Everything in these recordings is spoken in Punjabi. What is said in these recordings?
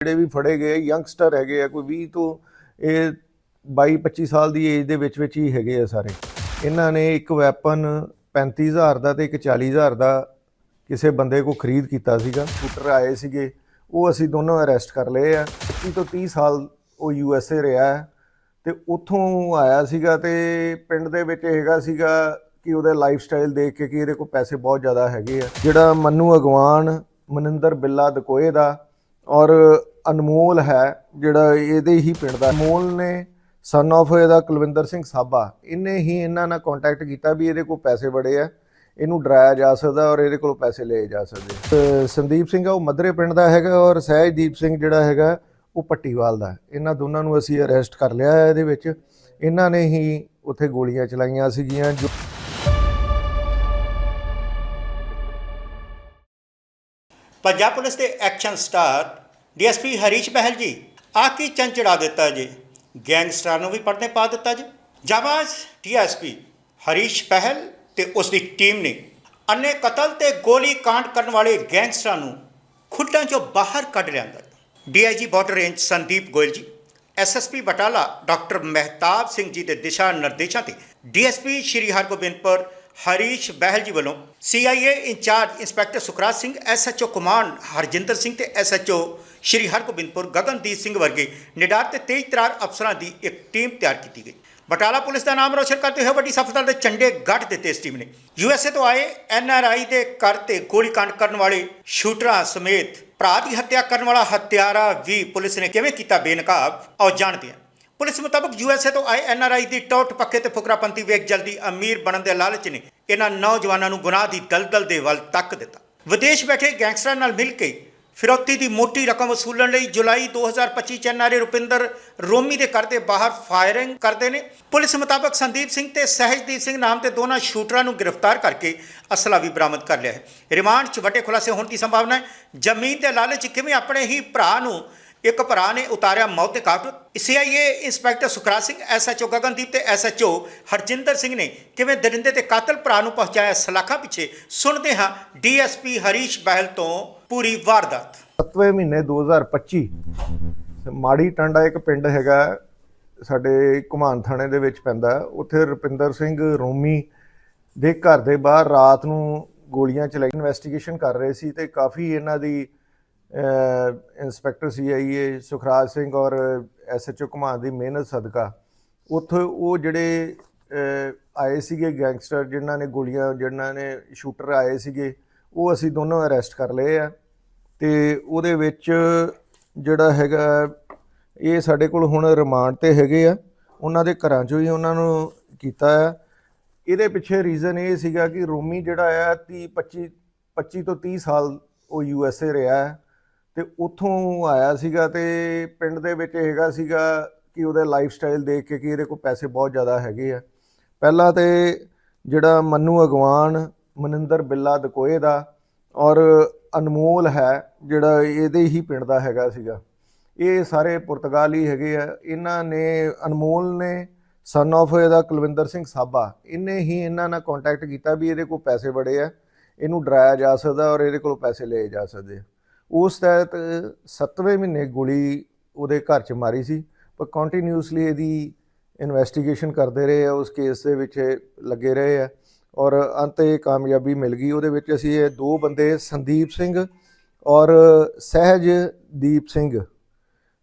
ਜਿਹੜੇ ਵੀ ਫੜੇ ਗਏ ਯੰਗਸਟਰ ਹੈਗੇ ਆ, ਕੋਈ 20 ਤੋਂ ਇਹ 22 25 ਸਾਲ ਦੀ ਏਜ ਦੇ ਵਿੱਚ ਵਿੱਚ ਹੀ ਹੈਗੇ ਆ ਸਾਰੇ। ਇਹਨਾਂ ਨੇ ਇੱਕ ਵੈਪਨ 35000 ਦਾ ਤੇ ਇੱਕ 40000 ਦਾ ਕਿਸੇ ਬੰਦੇ ਕੋ ਖਰੀਦ ਕੀਤਾ ਸੀਗਾ, ਸਕੂਟਰ ਆਏ ਸੀਗੇ, ਉਹ ਅਸੀਂ ਦੋਨੋਂ ਅਰੈਸਟ ਕਰ ਲਏ ਆ। 25 ਤੋਂ 30 ਸਾਲ ਉਹ ਯੂ ਐਸ ਏ ਰਿਹਾ ਹੈ ਤੇ ਉੱਥੋਂ ਆਇਆ ਸੀਗਾ ਤੇ ਪਿੰਡ ਦੇ ਵਿੱਚ ਹੈਗਾ ਸੀਗਾ ਕਿ ਉਹਦਾ ਲਾਈਫ ਸਟਾਈਲ ਦੇਖ ਕੇ ਕਿ ਇਹਦੇ ਕੋਲ ਪੈਸੇ ਬਹੁਤ ਜ਼ਿਆਦਾ ਹੈਗੇ ਆ। ਜਿਹੜਾ ਮੰਨੂ ਅਗਵਾਨ, ਮਨਿੰਦਰ ਬਿੱਲਾ ਦਕੋਏ ਦਾ ਔਰ ਅਨਮੋਲ ਹੈ, ਜਿਹੜਾ ਇਹਦੇ ਹੀ ਪਿੰਡ ਦਾ। ਅਨਮੋਲ ਨੇ ਸਨ of ਇਹਦਾ ਕੁਲਵਿੰਦਰ ਸਿੰਘ ਸਾਬਾ। ਇਹਨੇ ਹੀ ਇਹਨਾਂ ਨਾਲ ਕੰਟੈਕਟ ਕੀਤਾ ਵੀ ਇਹਦੇ ਕੋਲ ਪੈਸੇ ਬੜੇ ਆ। ਇਹਨੂੰ ਡਰਾਇਆ ਜਾ ਸਕਦਾ ਔਰ ਇਹਦੇ ਕੋਲੋਂ ਪੈਸੇ ਲਏ ਜਾ ਸਕਦੇ। ਸੰਦੀਪ ਸਿੰਘ ਆ, ਉਹ ਮਧਰੇ ਪਿੰਡ ਦਾ ਹੈਗਾ ਔਰ ਸਹਿਜਦੀਪ ਸਿੰਘ ਜਿਹੜਾ ਹੈਗਾ, ਉਹ ਪੱਟੀਵਾਲ ਦਾ। ਇਹਨਾਂ ਦੋਨਾਂ ਨੂੰ ਅਸੀਂ ਅਰੈਸਟ ਕਰ ਲਿਆ ਹੈ ਇਹਦੇ ਵਿੱਚ। ਇਹਨਾਂ ਨੇ ਹੀ ਉੱਥੇ ਗੋਲੀਆਂ ਚਲਾਈਆਂ ਸੀਗੀਆਂ ਜੋ ਪੰਜਾਬ ਪੁਲਿਸ ਦੇ action star DSP Harish Behl ji ਆ ਕੀ ਚੰਨ ਚੜਾ ਦਿੱਤਾ ਜੀ? ਗੈਂਗਸਟਰਾਂ ਨੂੰ ਵੀ ਪਰਦੇ ਪਾ ਦਿੱਤਾ ਜੀ। ਜਾਬਾਜ਼ ਡੀਐਸਪੀ ਹਰੀਸ਼ ਬਹਿਲ ਤੇ ਉਸ ਦੀ ਟੀਮ ਨੇ ਅੰਨੇ ਕਤਲ ਤੇ ਗੋਲੀ ਕਾਂਡ ਕਰਨ ਵਾਲੇ ਗੈਂਗਸਟਰਾਂ ਨੂੰ ਖੁੱਡਾਂ ਚੋਂ ਬਾਹਰ ਕੱਢ ਲਿਆਂਦਾ DIG border range Sandeep Goyal ji SSP Batala doctor Mehtab Singh ji ਦੇ ਦਿਸ਼ਾ ਨਿਰਦੇਸ਼ਾਂ ਤੇ ਡੀਐਸਪੀ ਸ਼੍ਰੀ ਹਰਗੋਬਿੰਦਪੁਰ ਹਰੀਸ਼ ਬਹਿਲ ਜੀ ਵੱਲੋਂ CIA incharge inspector Sukhraj Singh SHO command Harjinder Singh ਤੇ ਐਸਐਚਓ ਸ਼੍ਰੀ ਹਰਗੋਬਿੰਦਪੁਰ ਗਗਨਦੀਪ ਸਿੰਘ ਵਰਗੇ ਨਿਡਾਰ ਤੇ ਤੇਜ਼ ਤਰਾਰ ਅਫਸਰਾਂ ਦੀ ਇੱਕ ਟੀਮ ਤਿਆਰ ਕੀਤੀ ਗਈ। ਬਟਾਲਾ ਪੁਲਿਸ ਦਾ ਨਾਮ ਰੋਸ਼ਨ ਕਰਦੇ ਹੋਏ ਵੱਡੀ ਸਫਲਤਾ ਦੇ ਝੰਡੇ ਗੱਡ ਦਿੱਤੇ ਇਸ ਟੀਮ ਨੇ। ਯੂਐਸਏ ਤੋਂ ਆਏ ਐਨਆਰਆਈ ਦੇ ਘਰ ਤੇ ਗੋਲੀकांड ਕਰਨ ਵਾਲੇ ਸ਼ੂਟਰਾਂ ਸਮੇਤ ਭਰਾ ਦੀ ਹੱਤਿਆ ਕਰਨ ਵਾਲਾ ਹੱਤਿਆਰਾ ਵੀ ਪੁਲਿਸ ਨੇ ਕਿਵੇਂ ਕੀਤਾ ਬੇਨਕਾਬ, ਆਓ ਜਾਣਦੇ ਹਾਂ। ਪੁਲਿਸ ਮੁਤਾਬਕ ਯੂਐਸਏ ਤੋਂ ਆਏ ਐਨਆਰਆਈ ਦੀ ਟੌਟ ਪੱਕੇ ਤੇ ਫੁਕਰਾਪੰਤੀ ਵੇਖ ਜਲਦੀ ਅਮੀਰ ਬਣਨ ਦੇ ਲਾਲਚ ਨੇ ਇਹਨਾਂ ਨੌਜਵਾਨਾਂ ਨੂੰ ਗੁਨਾਹ ਦੀ ਦਲਦਲ ਦੇ ਵੱਲ ਤੱਕ ਦਿੱਤਾ। ਵਿਦੇਸ਼ ਬੈਠੇ ਗੈਂਗਸਟਰਾਂ ਨਾਲ ਮਿਲ ਕੇ ਫਿਰੌਤੀ ਦੀ ਮੋਟੀ ਰਕਮ ਵਸੂਲਣ ਲਈ ਜੁਲਾਈ 2025 ਚ ਐਨਆਰਏ ਰੁਪਿੰਦਰ ਰੋਮੀ ਦੇ ਘਰ ਦੇ ਬਾਹਰ ਫਾਇਰਿੰਗ ਕਰਦੇ ਨੇ। ਪੁਲਿਸ ਮੁਤਾਬਕ ਸੰਦੀਪ ਸਿੰਘ ਤੇ ਸਹਿਜਦੀਪ ਸਿੰਘ ਨਾਮ ਦੇ ਦੋਨਾਂ ਸ਼ੂਟਰਾਂ ਨੂੰ ਗ੍ਰਿਫਤਾਰ ਕਰਕੇ ਅਸਲਾ ਵੀ ਬਰਾਮਦ ਕਰ ਲਿਆ ਹੈ। ਰਿਮਾਂਡ 'ਚ ਵੱਡੇ ਖੁਲਾਸੇ ਹੋਣ ਦੀ ਸੰਭਾਵਨਾ ਹੈ। ਜ਼ਮੀਨ ਦੇ ਲਾਲਚ ਕਿਵੇਂ ਆਪਣੇ ਹੀ ਭਰਾ ਨੂੰ ਇੱਕ ਭਰਾ ਨੇ ਉਤਾਰਿਆ ਮੌਤ ਦੇ ਘਾਟ। CIA inspector Sukhraj Singh SHO Gagandeep ਤੇ ਐਸਐਚਓ ਹਰਜਿੰਦਰ ਸਿੰਘ ਨੇ ਕਿਵੇਂ ਦਰਿੰਦੇ ਤੇ ਕਾਤਲ ਭਰਾ ਨੂੰ ਪਹੁੰਚਾਇਆ ਸਲਾਖਾਂ ਪਿੱਛੇ, ਸੁਣਦੇ ਹਾਂ ਡੀਐਸਪੀ ਹਰੀਸ਼ ਬਹਿਲ ਤੋਂ ਪੂਰੀ ਵਾਰਦਾਤ। 7ਵੇਂ ਮਹੀਨੇ 2025 ਮਾੜੀ ਟਾਂਡਾ ਇੱਕ ਪਿੰਡ ਹੈਗਾ, ਸਾਡੇ ਘੁਮਾਨ ਥਾਣੇ ਦੇ ਵਿੱਚ ਪੈਂਦਾ। ਉੱਥੇ ਰੁਪਿੰਦਰ ਸਿੰਘ ਰੋਮੀ ਦੇ ਘਰ ਦੇ ਬਾਹਰ ਰਾਤ ਨੂੰ ਗੋਲੀਆਂ ਚਲਾਈ ਇਨਵੈਸਟੀਗੇਸ਼ਨ ਕਰ ਰਹੇ ਸੀ ਤੇ ਕਾਫੀ ਇਹਨਾਂ ਦੀ ਇੰਸਪੈਕਟਰ ਸੀਆਈਏ ਸੁਖਰਾਜ ਸਿੰਘ ਔਰ ਐਸਐਚਓ ਘੁਮਾਨ ਦੀ ਮਿਹਨਤ ਸਦਕਾ। ਉੱਥੇ ਉਹ ਜਿਹੜੇ ਆਏ ਸੀਗੇ ਗੈਂਗਸਟਰ ਜਿਨ੍ਹਾਂ ਨੇ ਗੋਲੀਆਂ, ਜਿਨ੍ਹਾਂ ਨੇ ਸ਼ੂਟਰ ਆਏ ਸੀਗੇ, ਉਹ ਅਸੀਂ ਦੋਨੋਂ ਅਰੈਸਟ ਕਰ ਲਏ ਆ। ਤੇ ਉਹਦੇ ਵਿੱਚ ਜਿਹੜਾ ਹੈਗਾ, ਇਹ ਸਾਡੇ ਕੋਲ ਹੁਣ ਰਿਮਾਂਡ ਤੇ ਹੈਗੇ ਆ। ਉਹਨਾਂ ਦੇ ਘਰਾਂ ਚੋਂ ਹੀ ਉਹਨਾਂ ਨੂੰ ਕੀਤਾ ਆ। ਇਹਦੇ ਪਿੱਛੇ ਰੀਜ਼ਨ ਇਹ ਸੀਗਾ ਕਿ ਰੋਮੀ ਜਿਹੜਾ ਆ 30 25 25 ਤੋਂ 30 ਸਾਲ ਉਹ ਯੂ ਐਸ ਏ ਰਿਹਾ। ਹੈ ਤੇ ਉੱਥੋਂ ਆਇਆ ਸੀਗਾ ਤੇ ਪਿੰਡ ਦੇ ਵਿੱਚ ਹੈਗਾ ਸੀਗਾ ਕਿ ਉਹਦੇ ਲਾਈਫ ਸਟਾਈਲ ਦੇਖ ਕੇ ਕਿ ਇਹਦੇ ਕੋਲ ਪੈਸੇ ਬਹੁਤ ਜ਼ਿਆਦਾ ਹੈਗੇ ਆ। ਪਹਿਲਾਂ ਤੇ ਜਿਹੜਾ ਮੰਨੂ ਅਗਵਾਨ, ਮਨਿੰਦਰ ਬਿੱਲਾ ਦਕੋਏ ਦਾ ਔਰ ਅਨਮੋਲ ਹੈ, ਜਿਹੜਾ ਇਹਦੇ ਹੀ ਪਿੰਡ ਦਾ ਹੈਗਾ ਸੀਗਾ। ਇਹ ਸਾਰੇ ਪੁਰਤਗਾਲੀ ਹੈਗੇ ਆ। ਇਹਨਾਂ ਨੇ, ਅਨਮੋਲ ਨੇ ਸਨ of ਇਹਦਾ ਕੁਲਵਿੰਦਰ ਸਿੰਘ ਸਾਬਾ, ਇਹਨੇ ਹੀ ਇਹਨਾਂ ਨਾਲ ਕੰਟੈਕਟ ਕੀਤਾ ਵੀ ਇਹਦੇ ਕੋਲ ਪੈਸੇ ਬੜੇ ਆ, ਇਹਨੂੰ ਡਰਾਇਆ ਜਾ ਸਕਦਾ ਔਰ ਇਹਦੇ ਕੋਲੋਂ ਪੈਸੇ ਲਏ ਜਾ ਸਕਦੇ ਆ। ਉਸ ਤਹਿਤ 7ਵੇਂ ਮਹੀਨੇ ਗੋਲੀ ਉਹਦੇ ਘਰ 'ਚ ਮਾਰੀ ਸੀ, ਪਰ ਕੰਟੀਨਿਊਸਲੀ ਇਹਦੀ ਇਨਵੈਸਟੀਗੇਸ਼ਨ ਕਰਦੇ ਰਹੇ ਆ, ਉਸ ਕੇਸ ਦੇ ਵਿੱਚ ਲੱਗੇ ਰਹੇ ਆ ਔਰ ਅੰਤ ਇਹ ਕਾਮਯਾਬੀ ਮਿਲ ਗਈ। ਉਹਦੇ ਵਿੱਚ ਅਸੀਂ ਇਹ ਦੋ ਬੰਦੇ, ਸੰਦੀਪ ਸਿੰਘ ਔਰ ਸਹਿਜਦੀਪ ਸਿੰਘ।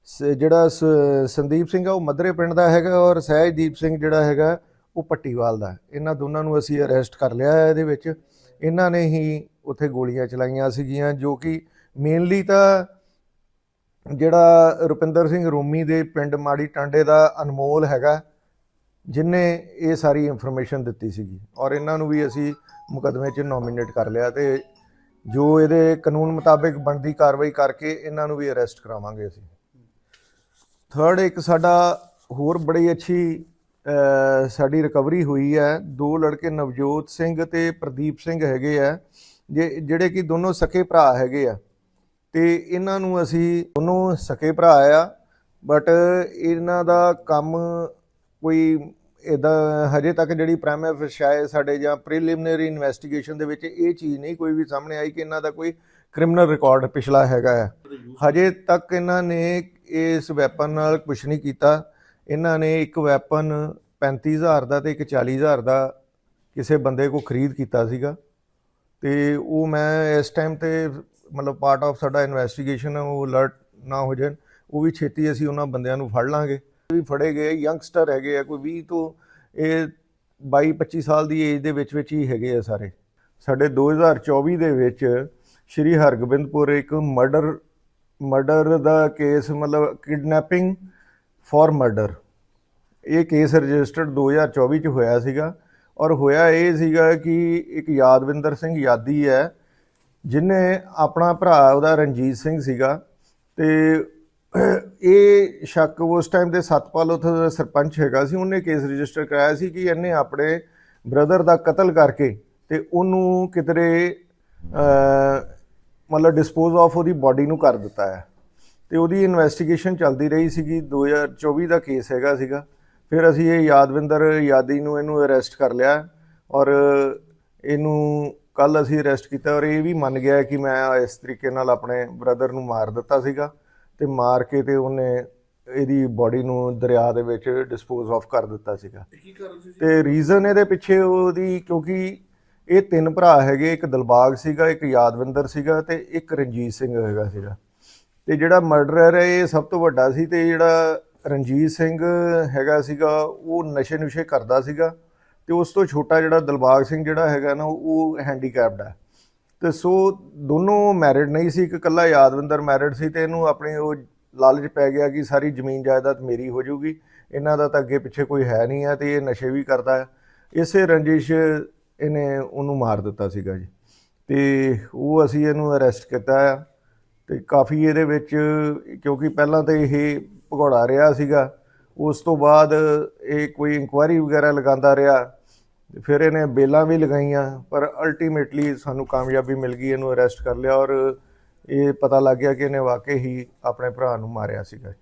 ਸ- ਜਿਹੜਾ ਸ- ਸੰਦੀਪ ਸਿੰਘ ਆ, ਉਹ ਮਧਰੇ ਪਿੰਡ ਦਾ ਹੈਗਾ ਔਰ ਸਹਿਜਦੀਪ ਸਿੰਘ ਜਿਹੜਾ ਹੈਗਾ, ਉਹ ਪੱਟੀਵਾਲ ਦਾ। ਇਹਨਾਂ ਦੋਨਾਂ ਨੂੰ ਅਸੀਂ ਅਰੈਸਟ ਕਰ ਲਿਆ ਹੈ ਇਹਦੇ ਵਿੱਚ। ਇਹਨਾਂ ਨੇ ਹੀ ਉੱਥੇ ਗੋਲੀਆਂ ਚਲਾਈਆਂ ਸੀਗੀਆਂ, ਜੋ ਕਿ ਮੇਨਲੀ ਤਾਂ ਜਿਹੜਾ ਰੁਪਿੰਦਰ ਸਿੰਘ ਰੋਮੀ ਦੇ ਪਿੰਡ ਮਾੜੀ ਟਾਂਡੇ ਦਾ ਅਨਮੋਲ ਹੈਗਾ, ਜਿਨੇ ਇਹ ਸਾਰੀ ਇਨਫੋਰਮੇਸ਼ਨ ਦਿੱਤੀ ਸੀਗੀ। ਔਰ ਇਹਨਾਂ ਨੂੰ ਵੀ ਅਸੀਂ ਮੁਕਦਮੇ 'ਚ ਨੋਮੀਨੇਟ ਕਰ ਲਿਆ ਤੇ ਜੋ ਇਹਦੇ ਕਾਨੂੰਨ ਮੁਤਾਬਿਕ ਬਣਦੀ ਕਾਰਵਾਈ ਕਰਕੇ ਇਹਨਾਂ ਨੂੰ ਵੀ ਅਰੈਸਟ ਕਰਾਵਾਂਗੇ ਅਸੀਂ। ਥਰਡ ਇੱਕ ਸਾਡਾ ਹੋਰ ਬੜੀ ਅੱਛੀ ਸਾਡੀ ਰਿਕਵਰੀ ਹੋਈ ਹੈ। ਦੋ ਲੜਕੇ ਨਵਜੋਤ ਸਿੰਘ ਤੇ ਪ੍ਰਦੀਪ ਸਿੰਘ ਹੈਗੇ ਆ, ਜੇ, ਜਿਹੜੇ ਕਿ ਦੋਨੋਂ ਸਕੇ ਭਰਾ ਹੈਗੇ ਆ। ਤੇ ਇਹਨਾਂ ਨੂੰ ਅਸੀਂ ਉਹਨੂੰ ਸਕੇ ਭਰਾ ਆ ਬਟ ਇਹਨਾਂ ਦਾ ਕੰਮ ਕੋਈ ਇਦਾਂ ਹਜੇ ਤੱਕ ਜਿਹੜੀ ਪ੍ਰਾਇਮਰੀ ਸ਼ਾਇਦ ਸਾਡੇ ਜਾਂ ਪ੍ਰੀਲਿਮਿਨਰੀ ਇਨਵੈਸਟੀਗੇਸ਼ਨ ਦੇ ਵਿੱਚ ਇਹ ਚੀਜ਼ ਨਹੀਂ ਕੋਈ ਵੀ ਸਾਹਮਣੇ ਆਈ ਕਿ ਇਹਨਾਂ ਦਾ ਕੋਈ ਕ੍ਰਿਮੀਨਲ ਰਿਕਾਰਡ ਪਿਛਲਾ ਹੈਗਾ ਹੈ ਹਜੇ ਤੱਕ ਇਹਨਾਂ ਨੇ ਇਸ ਵੈਪਨ ਨਾਲ ਕੁਝ ਨਹੀਂ ਕੀਤਾ। ਇਹਨਾਂ ਨੇ ਇੱਕ ਵੈਪਨ 35000 ਦਾ ਤੇ ਇੱਕ 40000 ਦਾ ਕਿਸੇ ਬੰਦੇ ਕੋ ਖਰੀਦ ਕੀਤਾ ਸੀਗਾ। ਤੇ ਉਹ ਮੈਂ ਇਸ ਟਾਈਮ ਤੇ ਮਤਲਬ ਪਾਰਟ ਆਫ ਸਾਡਾ ਇਨਵੈਸਟੀਗੇਸ਼ਨ ਉਹ ਅਲਰਟ ਨਾ ਹੋ ਜਾਣ। ਉਹ ਵੀ ਛੇਤੀ ਅਸੀਂ ਉਹਨਾਂ ਬੰਦਿਆਂ ਨੂੰ ਫੜ ਲਾਂਗੇ। ਵੀ ਫੜੇ ਗਏ ਯੰਗਸਟਰ ਹੈਗੇ ਆ, ਕੋਈ 20 ਤੋਂ ਇਹ 22 25 ਸਾਲ ਦੀ ਏਜ ਦੇ ਵਿੱਚ ਵਿੱਚ ਹੀ ਹੈਗੇ ਆ ਸਾਰੇ। ਸਾਡੇ 2024 ਦੇ ਵਿੱਚ ਸ਼੍ਰੀ ਹਰਗੋਬਿੰਦਪੁਰ ਇੱਕ ਮਰਡਰ ਮਰਡਰ ਦਾ ਕੇਸ ਮਤਲਬ ਕਿਡਨੈਪਿੰਗ ਫॉर ਮਰਡਰ ਇਹ ਕੇਸ ਰਜਿਸਟਰਡ 2024 ਚ ਹੋਇਆ ਸੀਗਾ। ਔਰ ਹੋਇਆ ਇਹ ਸੀਗਾ ਕਿ ਇੱਕ ਯਾਦਵਿੰਦਰ ਸਿੰਘ ਯਾਦੀ ਹੈ ਜਿਨੇ ਆਪਣਾ ਭਰਾ ਉਹਦਾ ਰਣਜੀਤ ਸਿੰਘ ਸੀਗਾ ਤੇ ਇਹ ਸ਼ੱਕ ਉਸ ਟਾਈਮ ਦੇ ਸਤਪਾਲ ਉੱਥੇ ਦਾ ਸਰਪੰਚ ਹੈਗਾ ਸੀ, ਉਹਨੇ ਕੇਸ ਰਜਿਸਟਰ ਕਰਾਇਆ ਸੀ ਕਿ ਇਹਨੇ ਆਪਣੇ ਬ੍ਰਦਰ ਦਾ ਕਤਲ ਕਰਕੇ ਤੇ ਉਹਨੂੰ ਕਿਧਰੇ ਮਤਲਬ ਡਿਸਪੋਜ਼ ਆਫ ਉਹਦੀ ਬਾਡੀ ਨੂੰ ਕਰ ਦਿੱਤਾ ਹੈ। ਤੇ ਉਹਦੀ ਇਨਵੈਸਟੀਗੇਸ਼ਨ ਚੱਲਦੀ ਰਹੀ ਸੀਗੀ 2024 ਦਾ ਕੇਸ ਹੈਗਾ ਸੀਗਾ। ਫਿਰ ਅਸੀਂ ਇਹ ਯਾਦਵਿੰਦਰ ਯਾਦੀ ਨੂੰ ਇਹਨੂੰ ਅਰੈਸਟ ਕਰ ਲਿਆ ਔਰ ਇਹਨੂੰ ਕੱਲ ਅਸੀਂ ਅਰੈਸਟ ਕੀਤਾ ਔਰ ਇਹ ਵੀ ਮੰਨ ਗਿਆ ਕਿ ਮੈਂ ਇਸ ਤਰੀਕੇ ਨਾਲ ਆਪਣੇ ਬ੍ਰਦਰ ਨੂੰ ਮਾਰ ਦਿੱਤਾ ਸੀਗਾ ਤੇ ਮਾਰ ਕੇ ਤੇ ਉਹਨੇ ਇਹਦੀ ਬਾਡੀ ਨੂੰ ਦਰਿਆ ਦੇ ਵਿੱਚ ਡਿਸਪੋਜ਼ ਆਫ ਕਰ ਦਿੱਤਾ ਸੀਗਾ। ਕੀ ਕਾਰਨ ਸੀ? ਤੇ ਰੀਜ਼ਨ ਇਹਦੇ ਪਿੱਛੇ ਉਹਦੀ ਕਿਉਂਕਿ ਇਹ ਤਿੰਨ ਭਰਾ ਹੈਗੇ ਇੱਕ ਦਿਲਬਾਗ ਸੀਗਾ ਇੱਕ ਯਾਦਵਿੰਦਰ ਸੀਗਾ ਤੇ ਇੱਕ ਰਣਜੀਤ ਸਿੰਘ ਹੈਗਾ ਸੀਗਾ। ਤੇ ਜਿਹੜਾ ਮਰਡਰਰ ਹੈ ਇਹ ਸਭ ਤੋਂ ਵੱਡਾ ਸੀ ਤੇ ਜਿਹੜਾ ਰਣਜੀਤ ਸਿੰਘ ਹੈਗਾ ਸੀਗਾ ਉਹ ਨਸ਼ੇ ਨੁਸ਼ੇ ਕਰਦਾ ਸੀਗਾ। ਤੇ ਉਸ ਤੋਂ ਛੋਟਾ ਜਿਹੜਾ ਦਿਲਬਾਗ ਸਿੰਘ ਜਿਹੜਾ ਹੈਗਾ ਨਾ, ਉਹ ਹੈਂਡੀਕੈਪਡ ਹੈ। ਤੇ ਸੋ ਦੋਨੋਂ ਮੈਰਿਡ ਨਹੀਂ ਸੀ, ਇੱਕ ਇਕੱਲਾ ਯਾਦਵਿੰਦਰ ਮੈਰਿਡ ਸੀ ਤੇ ਇਹਨੂੰ ਆਪਣੀ ਉਹ ਲਾਲਚ ਪੈ ਗਿਆ ਕਿ ਸਾਰੀ ਜ਼ਮੀਨ ਜਾਇਦਾਦ ਮੇਰੀ ਹੋ ਜਾਊਗੀ। ਇਹਨਾਂ ਦਾ ਤਾਂ ਅੱਗੇ ਪਿੱਛੇ ਕੋਈ ਹੈ ਨਹੀਂ ਹੈ ਤੇ ਇਹ ਨਸ਼ੇ ਵੀ ਕਰਦਾ ਹੈ। ਇਸੇ ਰੰਜਿਸ਼ ਇਹਨੇ ਉਹਨੂੰ ਮਾਰ ਦਿੱਤਾ ਸੀਗਾ ਜੀ। ਤੇ ਉਹ ਅਸੀਂ ਇਹਨੂੰ ਅਰੈਸਟ ਕੀਤਾ ਆ। ਤੇ ਕਾਫੀ ਇਹਦੇ ਵਿੱਚ, ਕਿਉਂਕਿ ਪਹਿਲਾਂ ਤਾਂ ਇਹ ਭਗੌੜਾ ਰਿਹਾ ਸੀਗਾ। ਉਸ ਤੋਂ ਬਾਅਦ ਇਹ ਕੋਈ ਇਨਕੁਆਇਰੀ ਵਗੈਰਾ ਲਗਾਉਂਦਾ ਰਿਹਾ। ਫਿਰ ਇਹਨੇ ਬੇਲਾਂ ਵੀ ਲਗਾਈਆਂ, ਪਰ ਅਲਟੀਮੇਟਲੀ ਸਾਨੂੰ ਕਾਮਯਾਬੀ ਮਿਲ ਗਈ, ਇਹਨੂੰ ਅਰੈਸਟ ਕਰ ਲਿਆ ਔਰ ਇਹ ਪਤਾ ਲੱਗ ਗਿਆ ਕਿ ਇਹਨੇ ਵਾਕਈ ਹੀ ਆਪਣੇ ਭਰਾ ਨੂੰ ਮਾਰਿਆ ਸੀਗਾ।